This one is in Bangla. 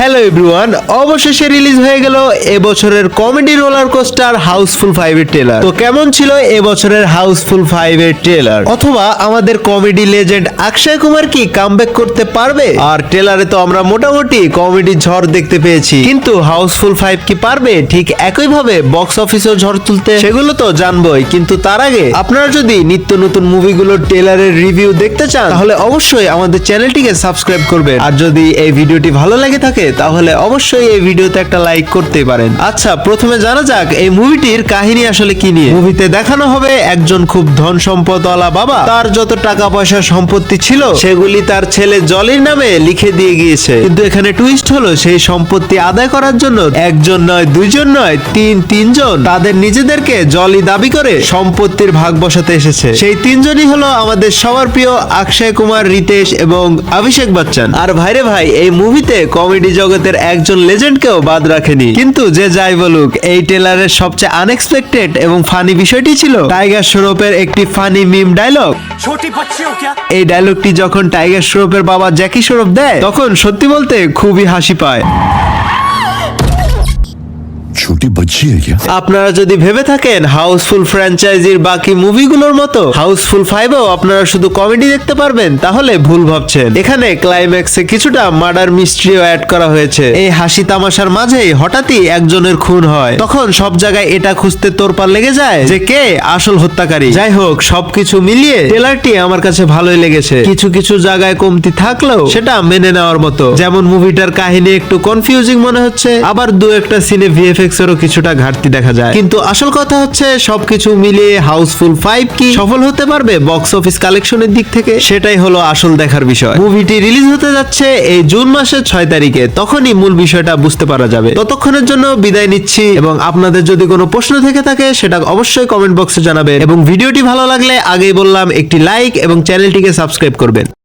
হ্যালো এভরিওয়ান অবশেষে রিলিজ হয়ে গেল এবছরের কমেডি রোলার কোস্টার হাউসফুল ফাইভের ট্রেলার তো কেমন ছিল এবছরের হাউসফুল ফাইভের ট্রেলার অথবা আমাদের কমেডি লেজেন্ড অক্ষয় কুমার কি কামব্যাক করতে পারবে? আর ট্রেলারে তো আমরা মোটামুটি কমেডি ঝড় দেখতে পেয়েছি। কিন্তু হাউসফুল ফাইভ কি পারবে? ঠিক একইভাবে বক্স অফিসেও ঝড় তুলতে? সেগুলো তো জানবই। কিন্তু তার আগে আপনারা যদি নিত্য নতুন মুভিগুলোর ট্রেলারের রিভিউ দেখতে চান, তাহলে অবশ্যই আমাদের চ্যানেলটিকে সাবস্ক্রাইব করবেন। আর যদি এই ভিডিওটি ভালো লাগে থাকে তাহলে অবশ্যই এই ভিডিওতে একটা লাইক করতে পারেন। আচ্ছা প্রথমে জানা যাক এই মুভিটির কাহিনী আসলে কি নিয়ে। মুভিতে দেখানো হবে একজন খুব ধন সম্পদওয়ালা বাবা। তার যত টাকা পয়সা সম্পত্তি ছিল, সেগুলি তার ছেলে জলির নামে লিখে দিয়ে গিয়েছে। কিন্তু এখানে টুইস্ট হলো, সেই সম্পত্তি আদায় করার জন্য একজন নয়, দুইজন নয়, তিন, তিনজন তাদের নিজেদেরকে জলি দাবি করে সম্পত্তির ভাগ বসাতে এসেছে। সেই তিনজনই হলো আমাদের সবার প্রিয় অক্ষয় কুমার, রিতেশ এবং অভিষেক বচ্চন। আর ভাইরে ভাই, এই মুভিতে কমেডি জগতের একজন লেজেন্ডকেও বাদ রাখেনি। কিন্তু যে যাই বলুক এই টেলারের সবচেয়ে আনএক্সপেক্টেড এবং ফানি বিষয়টি ছিল টাইগার শ্রোফের একটি ফানি মিম ডায়লগ এই ডায়লগটি যখন টাইগার শ্রোফের বাবা জ্যাকি শ্রোফ দেয় তখন সত্যি বলতে খুবই হাসি পায়। छोटी बच्ची है क्या আপনারা যদি ভেবে থাকেন হাউসফুল ফ্র্যাঞ্চাইজির বাকি মুভিগুলোর মতো হাউসফুল ফাইভেও আপনারা শুধু কমেডি দেখতে পারবেন তাহলে ভুল ভাবছেন এখানে ক্লাইম্যাক্সে কিছুটা মার্ডার মিস্ট্রিও অ্যাড করা হয়েছে এই হাসি তামাশার মাঝেই হঠাৎই একজনের খুন হয় তখন সব জায়গায় এটা খুঁজতে তোরপার লেগে যায় যে কে আসল হত্যাকারী যাই হোক সবকিছু মিলিয়ে ট্রেলারটি আমার কাছে ভালোই লেগেছে কিছু কিছু জায়গায় কমতি থাকলেও সেটা মেনে নেওয়ার মতো যেমন মুভিটার কাহিনী একটু কনফিউজিং মনে হচ্ছে আবার দু একটা সিনে ভিএফএক্স এরও কিছুটা ঘাটতি দেখা যায়। কিন্তু আসল কথা হচ্ছে, সবকিছু মিলিয়ে হাউসফুল ফাইভ কি সফল হতে পারবে বক্স অফিস কালেকশনের দিক থেকে? সেটাই হলো আসল দেখার বিষয়। মুভিটি রিলিজ হতে যাচ্ছে এই জুন মাসের ছয় তারিখে। তখনই মূল বিষয়টা বুঝতে পারা যাবে। ততক্ষণের জন্য বিদায় নিচ্ছি এবং আপনাদের যদি কোনো প্রশ্ন থেকে থাকে, সেটা অবশ্যই কমেন্ট বক্সে জানাবেন। এবং ভিডিওটি ভালো লাগলে আগেই বললাম, একটি লাইক এবং চ্যানেলটিকে সাবস্ক্রাইব করবেন।